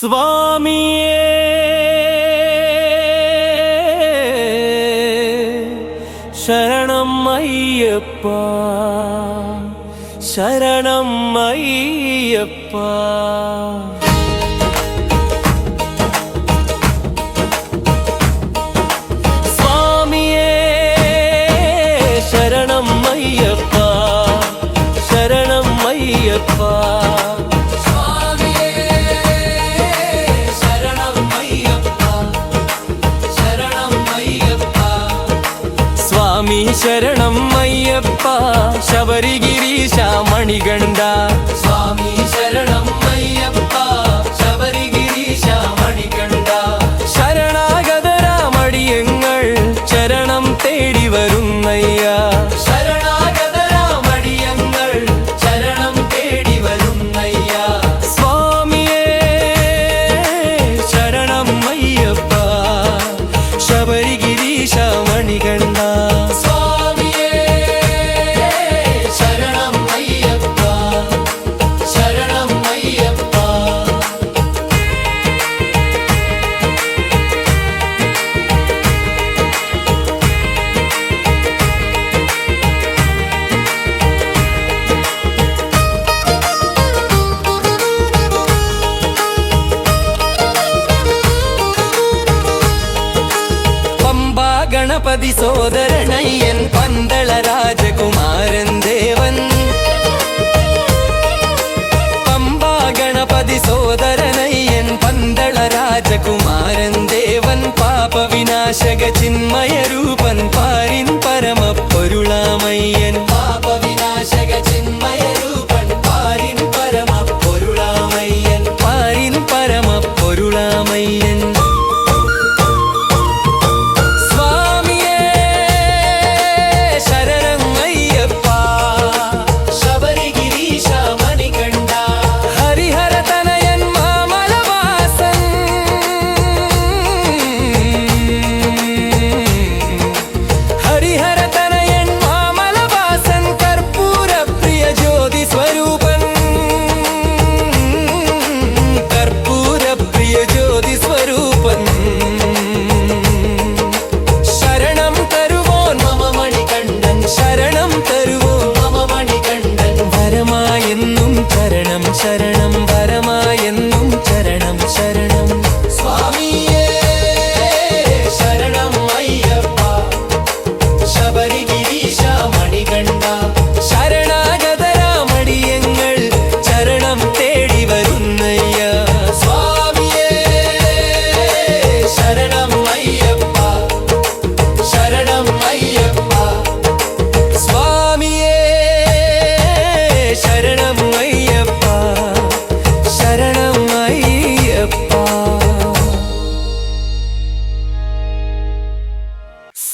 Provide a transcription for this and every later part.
സ്വാമിയെ. ശരണം അയ്യപ്പ ശരണം അയ്യപ്പ. ശരണം അയ്യപ്പ ശരണം അയ്യപ്പ. ശരണം അയ്യപ്പ ശബരിഗിരീശ മണികണ്ഠ பரமபதி சோதரனை என் பந்தள ராஜகுமாரன் എന്നും ചരണം ശരണം വരമായെന്നും ചരണം ശരണം.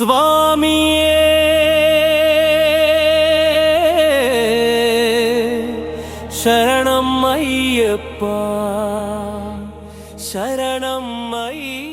സ്വാമിയേ. ശരണം അയ്യപ്പ ശരണം അയ്യ